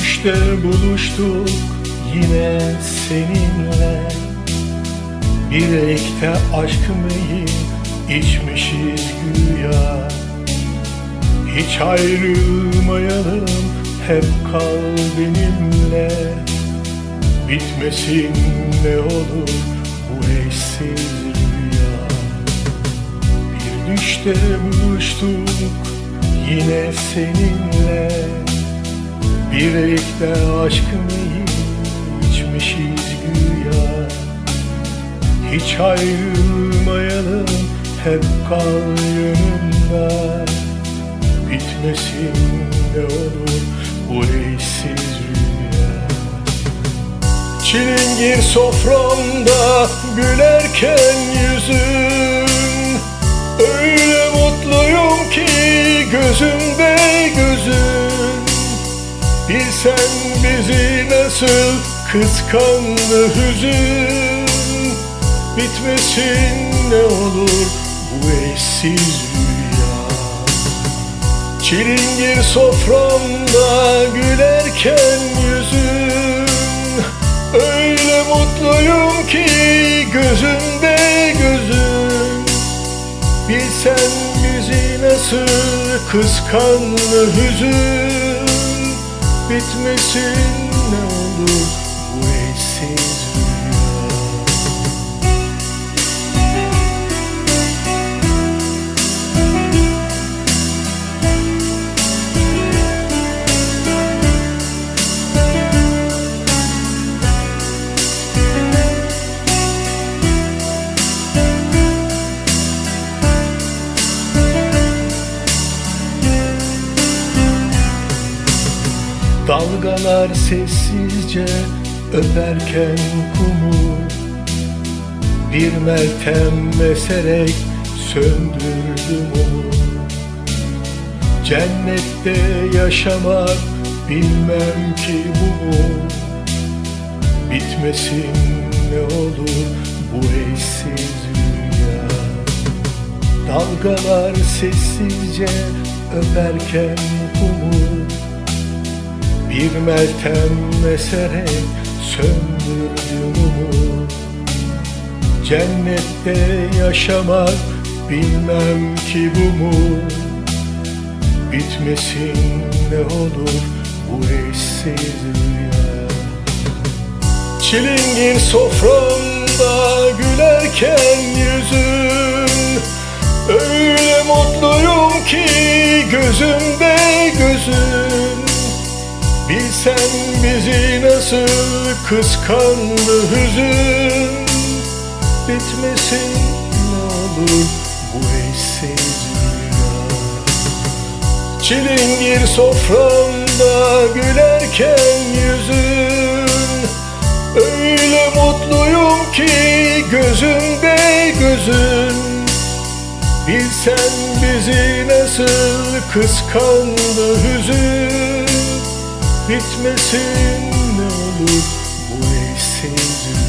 düşte buluştuk yine seninle. Bir ekte aşkımı içmişiz güya. Hiç ayrılmayalım hep kal benimle. Bitmesin ne olur bu eşsiz rüya. Bir düşte buluştuk yine seninle Bir ekte aşkımı içmişiz güya. Hiç ayrılmayalım hep kal yanımda Bitmesin ne olur bu eşsiz rüya. Çilingir soframda gülerken yüzün Öyle mutluyum ki gözümde gözün Bilsen bizi nasıl kıskandı hüzün. Bitmesin ne olur bu eşsiz rüya. Çilingir soframda gülerken yüzün. Öyle mutluyum ki gözümde gözün. Bilsen bizi nasıl kıskandı hüzün Bitmesin Dalgalar sessizce öperken kumu Bir meltem eserek söndürdüm onu Cennette yaşamak bilmem ki bu mu? Bitmesin ne olur bu eşsiz rüya. Dalgalar sessizce öperken kumu bir meltem eserek söndürdüm umumu Cennette yaşamak bilmem ki bu mu? Bitmesin ne olur bu eşsiz rüya. Çilingir soframda gülerken yüzün. Öyle mutluyum ki gözümde Bilsen bizi nasıl kıskandı hüzün? Bitmesin ne olur bu eşsiz rüya. Çilingir soframda gülerken yüzün. Öyle mutluyum ki gözümde gözün. Bilsen bizi nasıl kıskandı hüzün Bitmesin ne olur bu eşsiz rüya